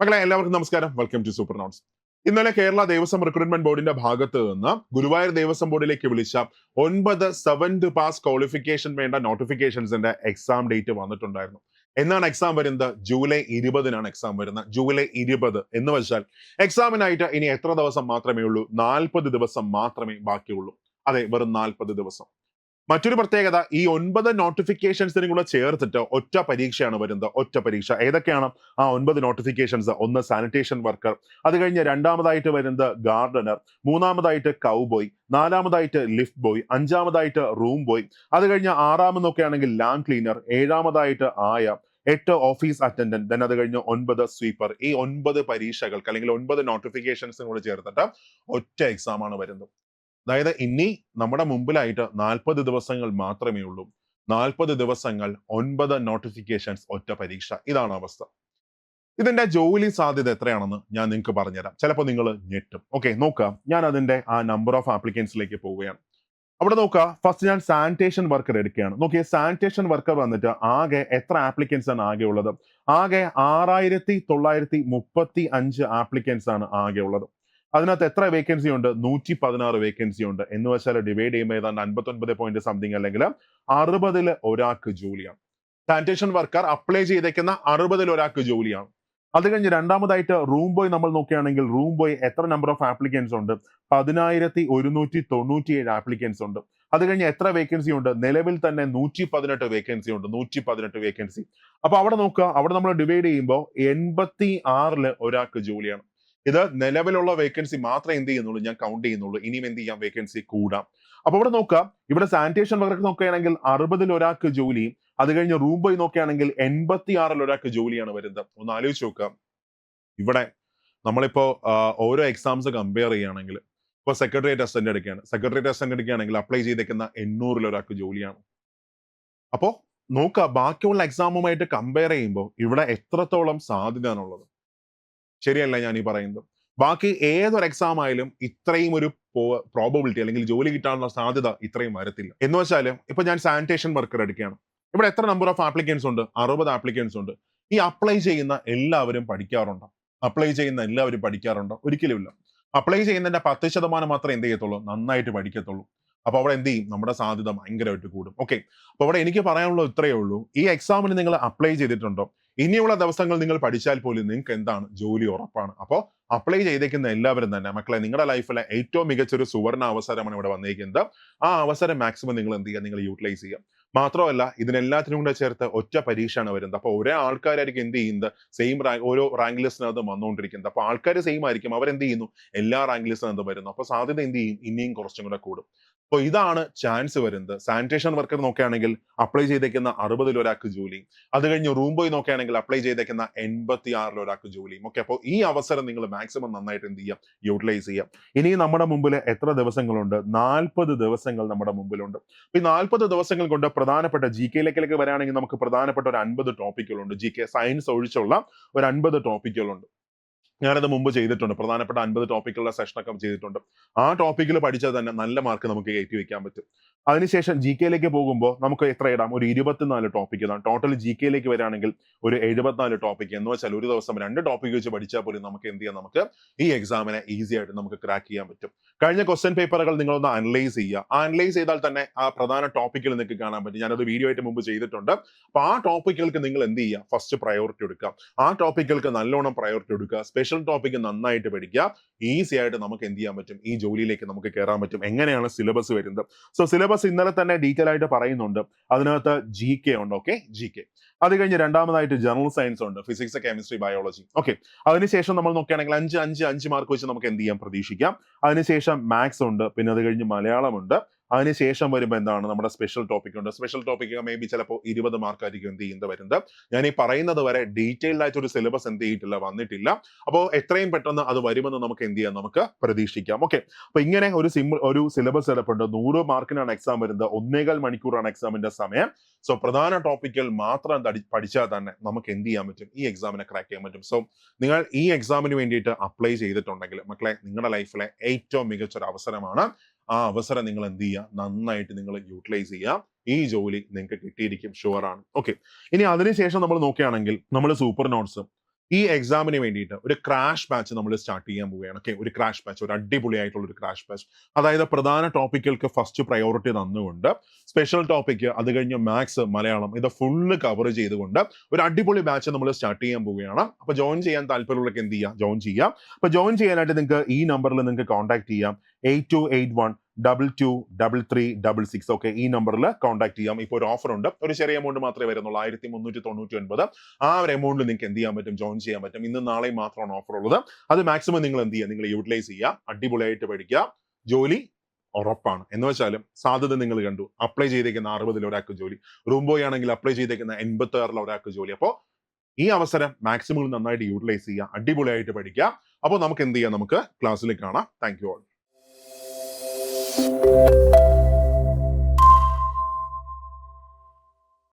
മക്കളെ എല്ലാവർക്കും നമസ്കാരം. വെൽക്കം ടു സൂപ്പർ നോട്ട്സ് ഇന്നലെ കേരള ദേവസ്വം റിക്രൂട്ട്മെന്റ് ബോർഡിന്റെ ഭാഗത്ത് നിന്ന് ഗുരുവായൂർ ദേവസ്വം ബോർഡിലേക്ക് വിളിച്ച ഒൻപത് സെവൻത് പാസ് ക്വാളിഫിക്കേഷൻ വേണ്ട നോട്ടിഫിക്കേഷൻസിന്റെ എക്സാം ഡേറ്റ് വന്നിട്ടുണ്ടായിരുന്നു. എന്നാണ് എക്സാം വരുന്നത്? ജൂലൈ ഇരുപതിനാണ് എക്സാം വരുന്നത്. ജൂലൈ ഇരുപത് എന്ന് വെച്ചാൽ എക്സാമിനായിട്ട് ഇനി എത്ര ദിവസം മാത്രമേ ഉള്ളൂ? നാൽപ്പത് ദിവസം മാത്രമേ ബാക്കിയുള്ളൂ. അതെ വെറും നാൽപ്പത് ദിവസം. മറ്റൊരു പ്രത്യേകത ഈ ഒൻപത് നോട്ടിഫിക്കേഷൻസിനും കൂടെ ചേർത്തിട്ട് ഒറ്റ പരീക്ഷയാണ് വരുന്നത്. ഒറ്റ പരീക്ഷ. ഏതൊക്കെയാണ്? ആ ഒൻപത് നോട്ടിഫിക്കേഷൻസ് ഒന്ന് സാനിറ്റേഷൻ വർക്കർ അത് കഴിഞ്ഞ് രണ്ടാമതായിട്ട് വരുന്നത് ഗാർഡനർ മൂന്നാമതായിട്ട് കൗബോയ് നാലാമതായിട്ട് ലിഫ്റ്റ് ബോയ് അഞ്ചാമതായിട്ട് റൂം ബോയ് അത് കഴിഞ്ഞ് ആറാമെന്നൊക്കെ ആണെങ്കിൽ ലാൻഡ് ക്ലീനർ ഏഴാമതായിട്ട് ആയ എട്ട് ഓഫീസ് അറ്റൻഡന്റ് ദെൻ അത് കഴിഞ്ഞ് ഒൻപത് സ്വീപ്പർ ഈ ഒൻപത് പരീക്ഷകൾക്ക് അല്ലെങ്കിൽ ഒൻപത് നോട്ടിഫിക്കേഷൻസും കൂടെ ചേർത്തിട്ട് ഒറ്റ എക്സാം ആണ് വരുന്നത്. അതായത് ഇനി നമ്മുടെ മുമ്പിലായിട്ട് നാൽപ്പത് ദിവസങ്ങൾ മാത്രമേ ഉള്ളൂ. നാൽപ്പത് ദിവസങ്ങൾ ഒൻപത് നോട്ടിഫിക്കേഷൻസ് ഒറ്റ പരീക്ഷ. ഇതാണ് അവസ്ഥ. ഇതിന്റെ ജോലി സാധ്യത എത്രയാണെന്ന് ഞാൻ നിങ്ങൾക്ക് പറഞ്ഞുതരാം. ചിലപ്പോൾ നിങ്ങൾ ഞെട്ടും. ഓക്കെ നോക്കാം ഞാൻ അതിന്റെ ആ നമ്പർ ഓഫ് ആപ്ലിക്കൻസിലേക്ക് പോവുകയാണ്. അവിടെ നോക്കുക. ഫസ്റ്റ് ഞാൻ സാനിറ്റേഷൻ വർക്കർ എടുക്കുകയാണ്. നോക്കിയ സാനിറ്റേഷൻ വർക്കർ വന്നിട്ട് ആകെ എത്ര ആപ്ലിക്കൻസ് ആണ് ആകെ ഉള്ളത്? ആകെ ആറായിരത്തി തൊള്ളായിരത്തി മുപ്പത്തി അഞ്ച് ആപ്ലിക്കൻസ് ആണ് ആകെ ഉള്ളത്. അതിനകത്ത് എത്ര വേക്കൻസി ഉണ്ട്? നൂറ്റി പതിനാറ് വേക്കൻസി ഉണ്ട്. എന്ന് വെച്ചാൽ ഡിവൈഡ് ചെയ്യുമ്പോൾ ഏതാണ്ട് അൻപത്തൊൻപത് പോയിന്റ് സംതിങ് അല്ലെങ്കിൽ അറുപതിൽ ഒരാൾക്ക് ജോലിയാണ്. സാനിറ്റേഷൻ വർക്കർ അപ്ലൈ ചെയ്തേക്കുന്ന അറുപതിൽ ഒരാൾക്ക് ജോലിയാണ്. അത് കഴിഞ്ഞ് രണ്ടാമതായിട്ട് റൂം ബോയ് നമ്മൾ നോക്കുകയാണെങ്കിൽ റൂം ബോയ് എത്ര നമ്പർ ഓഫ് ആപ്ലിക്കൻസ് ഉണ്ട്? പതിനായിരത്തി ഒരുന്നൂറ്റി തൊണ്ണൂറ്റി ഏഴ് ആപ്ലിക്കൻസ് ഉണ്ട്. അത് കഴിഞ്ഞ് എത്ര വേക്കൻസി ഉണ്ട്? നിലവിൽ തന്നെ നൂറ്റി പതിനെട്ട് വേക്കൻസി ഉണ്ട്. നൂറ്റി പതിനെട്ട് വേക്കൻസി അപ്പൊ അവിടെ നോക്കുക. അവിടെ നമ്മൾ ഡിവൈഡ് ചെയ്യുമ്പോൾ എൺപത്തി ആറിൽ ഒരാൾക്ക് ജോലിയാണ്. ഇത് നിലവിലുള്ള വേക്കൻസി മാത്രമേ എന്ത് ചെയ്യുന്നുള്ളൂ ഞാൻ കൗണ്ട് ചെയ്യുന്നുള്ളൂ. ഇനിയും എന്ത് ചെയ്യാം? വേക്കൻസി കൂടാം. അപ്പൊ ഇവിടെ നോക്കാം. ഇവിടെ സാനിറ്റേഷൻ വർക്ക് നോക്കുകയാണെങ്കിൽ അറുപതിൽ ഒരാൾക്ക് ജോലി അത് കഴിഞ്ഞ് റൂം പോയി നോക്കുകയാണെങ്കിൽ എൺപത്തി ആറിൽ ഒരാൾക്ക് ജോലിയാണ് വരുന്നത്. ഒന്ന് ആലോചിച്ച് നോക്കാം. ഇവിടെ നമ്മളിപ്പോ ഓരോ എക്സാംസ് കമ്പയർ ചെയ്യുകയാണെങ്കിൽ ഇപ്പൊ സെക്രട്ടേറിയറ്റ് അസിസ്റ്റന്റ് എടുക്കുകയാണ്. സെക്രട്ടേറിയറ്റ് അസിസ്റ്റന്റ് എടുക്കുകയാണെങ്കിൽ അപ്ലൈ ചെയ്തേക്കുന്ന എണ്ണൂറിൽ ഒരാൾക്ക് ജോലിയാണ്. അപ്പോ നോക്കുക ബാക്കിയുള്ള എക്സാമുമായിട്ട് കമ്പയർ ചെയ്യുമ്പോൾ ഇവിടെ എത്രത്തോളം സാധ്യതയാണുള്ളത്? ശരിയല്ല ഞാൻ ഈ പറയുന്നത്. ബാക്കി ഏതൊരു എക്സാം ആയാലും ഇത്രയും ഒരു പ്രോബബിലിറ്റി അല്ലെങ്കിൽ ജോലി കിട്ടാനുള്ള സാധ്യത ഇത്രയും വരത്തില്ല. എന്ന് വെച്ചാൽ ഇപ്പൊ ഞാൻ സാനിറ്റേഷൻ വർക്കർ എടുക്കുകയാണ്. ഇവിടെ എത്ര നമ്പർ ഓഫ് ആപ്ലിക്കൻസ് ഉണ്ട്? അറുപത് ആപ്ലിക്കൻസ് ഉണ്ട്. ഈ അപ്ലൈ ചെയ്യുന്ന എല്ലാവരും പഠിക്കാറുണ്ടോ? അപ്ലൈ ചെയ്യുന്ന എല്ലാവരും പഠിക്കാറുണ്ടോ? ഒരിക്കലുമില്ല അപ്ലൈ ചെയ്യുന്നതിന്റെ പത്ത് ശതമാനം മാത്രമേ എന്ത് ചെയ്യത്തുള്ളൂ? നന്നായിട്ട് പഠിക്കത്തുള്ളൂ. അപ്പൊ അവിടെ എന്ത് ചെയ്യും? നമ്മുടെ സാധ്യത ഭയങ്കരമായിട്ട് കൂടും. ഓക്കെ അപ്പൊ അവിടെ എനിക്ക് പറയാനുള്ളത് ഇത്രയേ ഉള്ളൂ. ഈ എക്സാമിന് നിങ്ങൾ അപ്ലൈ ചെയ്തിട്ടുണ്ടോ? ഇനിയുള്ള ദിവസങ്ങൾ നിങ്ങൾ പഠിച്ചാൽ പോലും നിങ്ങൾക്ക് എന്താണ് ജോലി ഉറപ്പാണ്. അപ്പോൾ അപ്ലൈ ചെയ്തേക്കുന്ന എല്ലാവരും തന്നെ മക്കളെ നിങ്ങളുടെ ലൈഫിലെ ഏറ്റവും മികച്ചൊരു സുവർണ അവസരമാണ് ഇവിടെ വന്നിരിക്കുന്നത് ആ അവസരം മാക്സിമം നിങ്ങൾ എന്ത് ചെയ്യുക? നിങ്ങൾ യൂട്ടിലൈസ് ചെയ്യുക. മാത്രമല്ല ഇതിനെല്ലാത്തിനും കൂടെ ചേർത്ത് ഒറ്റ പരീക്ഷയാണ് വരുന്നത്. അപ്പോൾ ഒരേ ആൾക്കാരായിരിക്കും എന്ത് ചെയ്യുന്നത്? സെയിം റാങ്ക് ഓരോ റാങ്ക് ലിസ്റ്റിനകത്ത് വന്നുകൊണ്ടിരിക്കുന്നത്. അപ്പോൾ ആൾക്കാർ സെയിം ആയിരിക്കും. അവരെന്ത് ചെയ്യുന്നു? എല്ലാ റാങ്ക് ലിസ്റ്റിനകത്ത് വരുന്നു. അപ്പോൾ സാധ്യത എന്ത് ചെയ്യും? ഇനിയും കുറച്ചും കൂടെ കൂടും. അപ്പോൾ ഇതാണ് ചാൻസ് വരുന്നത്. സാനിറ്റേഷൻ വർക്കർ നോക്കുകയാണെങ്കിൽ അപ്ലൈ ചെയ്തേക്കുന്ന അറുപതിൽ ഒരാൾക്ക് ജോലി. അത് കഴിഞ്ഞ് റൂം ബോയ് നോക്കുകയാണെങ്കിൽ അപ്ലൈ ചെയ്തേക്കുന്ന എൺപത്തി ആറിൽ ഒരാൾക്ക് ജോലിയും ഓക്കെ അപ്പോൾ ഈ അവസരം നിങ്ങൾ മാക്സിമം നന്നായിട്ട് എന്ത് ചെയ്യാം? യൂട്ടിലൈസ് ചെയ്യാം. ഇനി നമ്മുടെ മുമ്പിൽ എത്ര ദിവസങ്ങളുണ്ട്? നാൽപ്പത് ദിവസങ്ങൾ നമ്മുടെ മുമ്പിലുണ്ട്. ഈ നാൽപ്പത് ദിവസങ്ങൾ കൊണ്ട് പ്രധാനപ്പെട്ട ജി കെയിലേക്കിലേക്ക് വരാണെങ്കിൽ നമുക്ക് പ്രധാനപ്പെട്ട ഒരു അൻപത് ടോപ്പിക്കുകളുണ്ട് ജി കെ സയൻസ് ഒഴിച്ചുള്ള ഒരു അൻപത് ടോപ്പിക്കുകളുണ്ട് ഞാനത് മുമ്പ് ചെയ്തിട്ടുണ്ട്. പ്രധാനപ്പെട്ട അൻപത് ടോപ്പിക്കുള്ള സെഷനൊക്കെ ചെയ്തിട്ടുണ്ട്. ആ ടോപ്പിക്കിൽ പഠിച്ചാൽ തന്നെ നല്ല മാർക്ക് നമുക്ക് കയറ്റി വെക്കാൻ പറ്റും. അതിനുശേഷം ജി കെയിലേക്ക് പോകുമ്പോൾ നമുക്ക് എത്ര ഇടാം? ഒരു ഇരുപത്തിനാല് ടോപ്പിക് ഇതാണ് ടോട്ടൽ ജി കെയിലേക്ക് വരാണെങ്കിൽ ഒരു എഴുപത്തിനാല് ടോപ്പിക് എന്ന് വെച്ചാൽ ഒരു ദിവസം രണ്ട് ടോപ്പിക് വെച്ച് പഠിച്ചാൽ പോലും നമുക്ക് എന്ത് ചെയ്യാം? നമുക്ക് ഈ എക്സാമിനെ ഈസി ആയിട്ട് നമുക്ക് ക്രാക്ക് ചെയ്യാൻ പറ്റും. കഴിഞ്ഞ ക്വസ്റ്റ്യൻ പേപ്പറുകൾ നിങ്ങളൊന്ന് അനലൈസ് ചെയ്യുക. ആ അനലൈസ് ചെയ്താൽ തന്നെ ആ പ്രധാന ടോപ്പിക്കിൽ നിങ്ങൾക്ക് കാണാൻ പറ്റും. ഞാനത് വീഡിയോ ആയിട്ട് മുമ്പ് ചെയ്തിട്ടുണ്ട്. അപ്പൊ ആ ടോപ്പിക്കുകൾക്ക് നിങ്ങൾ എന്ത് ചെയ്യുക? ഫസ്റ്റ് പ്രയോറിറ്റി എടുക്കുക. ആ ടോപ്പിക്കുകൾക്ക് നല്ലോണം പ്രയോറിറ്റി എടുക്കുക. സ്പെഷ്യൽ ടോപ്പിക് നന്നായിട്ട് പഠിക്കുക. ഈസി ആയിട്ട് നമുക്ക് എന്ത് ചെയ്യാൻ പറ്റും? ഈ ജോലിയിലേക്ക് നമുക്ക് കയറാൻ പറ്റും. എങ്ങനെയാണ് സിലബസ് വരുന്നത്? സോ സിലബസ് ഇന്നലെ തന്നെ ഡീറ്റെയിൽ ആയിട്ട് പറയുന്നുണ്ട്. അതിനകത്ത് ജി കെ ഉണ്ട് ഓക്കെ ജി കെ അത് കഴിഞ്ഞ് രണ്ടാമതായിട്ട് ജനറൽ സയൻസ് ഉണ്ട്. ഫിസിക്സ് കെമിസ്ട്രി ബയോളജി ഓക്കെ അതിനുശേഷം നമ്മൾ നോക്കുകയാണെങ്കിൽ അഞ്ച് അഞ്ച് അഞ്ച് മാർക്ക് വെച്ച് നമുക്ക് എന്ത് ചെയ്യാം? പ്രതീക്ഷിക്കാം. അതിനുശേഷം മാത്സ് ഉണ്ട്. പിന്നെ അത് കഴിഞ്ഞ് മലയാളമുണ്ട് അതിനുശേഷം വരുമ്പോൾ എന്താണ്? നമ്മുടെ സ്പെഷ്യൽ ടോപ്പിക് ഉണ്ട്. സ്പെഷ്യൽ ടോപ്പിക് മേ ബി ചിലപ്പോൾ ഇരുപത് മാർക്ക് ആയിരിക്കും എന്ത് ചെയ്യുന്നത് വരുന്നത്. ഞാൻ ഈ പറയുന്നത് വരെ ഡീറ്റെയിൽഡ് ആയിട്ട് ഒരു സിലബസ് എന്ത് ചെയ്തിട്ടില്ല വന്നിട്ടില്ല. അപ്പോൾ എത്രയും പെട്ടെന്ന് അത് വരുമെന്ന് നമുക്ക് എന്ത് ചെയ്യാം? നമുക്ക് പ്രതീക്ഷിക്കാം. ഓക്കെ അപ്പൊ ഇങ്ങനെ ഒരു സിമ്പിൾ ഒരു സിലബസ് കിടപ്പുണ്ട് നൂറ് മാർക്കിനാണ് എക്സാം വരുന്നത്. ഒന്നേകാൽ മണിക്കൂറാണ് എക്സാമിന്റെ സമയം. സോ പ്രധാന ടോപ്പിക്കൽ മാത്രം പഠിച്ചാൽ തന്നെ നമുക്ക് എന്ത് ചെയ്യാൻ പറ്റും? ഈ എക്സാമിനെ ക്രാക്ക് ചെയ്യാൻ പറ്റും. സോ നിങ്ങൾ ഈ എക്സാമിന് വേണ്ടിയിട്ട് അപ്ലൈ ചെയ്തിട്ടുണ്ടെങ്കിൽ മക്കളെ നിങ്ങളുടെ ലൈഫിലെ ഏറ്റവും മികച്ച ഒരു അവസരമാണ് ആ അവസരം നിങ്ങൾ എന്ത് ചെയ്യുക നന്നായിട്ട് നിങ്ങൾ യൂട്ടിലൈസ് ചെയ്യുക ഈ ജോലി നിങ്ങൾക്ക് കിട്ടിയിരിക്കും. ഷുവർ ആണ്. ഓക്കെ ഇനി അതിനുശേഷം നമ്മൾ നോക്കുകയാണെങ്കിൽ നമ്മൾ സൂപ്പർ നോട്ട്സ് ഈ എക്സാമിന് വേണ്ടിയിട്ട് ഒരു ക്രാഷ് ബാച്ച് നമ്മൾ സ്റ്റാർട്ട് ചെയ്യാൻ പോവുകയാണ്. ഓക്കെ ഒരു ക്രാഷ് ബാച്ച് ഒരു അടിപൊളി ആയിട്ടുള്ള ഒരു ക്രാഷ് ബാച്ച് അതായത് പ്രധാന ടോപ്പിക്കുകൾക്ക് ഫസ്റ്റ് പ്രയോറിറ്റി തന്നുകൊണ്ട് സ്പെഷ്യൽ ടോപ്പിക്ക് അത് കഴിഞ്ഞ് മാത്സ് മലയാളം ഇത് ഫുള്ള് കവർ ചെയ്തുകൊണ്ട് ഒരു അടിപൊളി ബാച്ച് നമ്മൾ സ്റ്റാർട്ട് ചെയ്യാൻ പോവുകയാണ്. അപ്പൊ ജോയിൻ ചെയ്യാൻ താല്പര്യമുള്ളവർക്ക് എന്ത് ചെയ്യാം? ജോയിൻ ചെയ്യാം. അപ്പൊ ജോയിൻ ചെയ്യാനായിട്ട് നിങ്ങൾക്ക് ഈ നമ്പറിൽ നിങ്ങൾക്ക് കോൺടാക്ട് ചെയ്യാം. Eight two eight one double two double three double six okay ഈ നമ്പറിൽ കോൺടാക്ട് ചെയ്യാം. ഇപ്പോൾ ഒരു ഓഫർ ഉണ്ട്. ഒരു ചെറിയ എമൗണ്ട് മാത്രമേ വരുന്നുള്ളൂ. ആയിരത്തി മുന്നൂറ്റി തൊണ്ണൂറ്റി ഒൻപത് ആ ഒരു എമൗണ്ടിൽ നിങ്ങൾക്ക് എന്ത് ചെയ്യാൻ പറ്റും? ജോയിൻ ചെയ്യാൻ പറ്റും. ഇന്ന് നാളെയും മാത്രമാണ് ഓഫർ ഉള്ളത്. അത് മാക്സിമം നിങ്ങൾ എന്ത് ചെയ്യുക? നിങ്ങൾ യൂട്ടിലൈസ് ചെയ്യുക. അടിപൊളിയായിട്ട് പഠിക്കുക. ജോലി ഉറപ്പാണ്. എന്ന് വെച്ചാലും സാധ്യത നിങ്ങൾ കണ്ടു. അപ്ലൈ ചെയ്തേക്കുന്ന അറുപതിൽ ഒരാൾക്ക് ജോലി. റൂം ബോയ് ആണെങ്കിൽ അപ്ലൈ ചെയ്തേക്കുന്ന എൺപത്തി ആറിൽ ഒരാൾക്ക് ജോലി. അപ്പോൾ ഈ അവസരം മാക്സിമം നന്നായിട്ട് യൂട്ടിലൈസ് ചെയ്യുക. അടിപൊളിയായിട്ട് പഠിക്കുക. അപ്പോൾ നമുക്ക് എന്ത് ചെയ്യാം? നമുക്ക് ക്ലാസ്സിൽ കാണാം. Thank you all Thank you.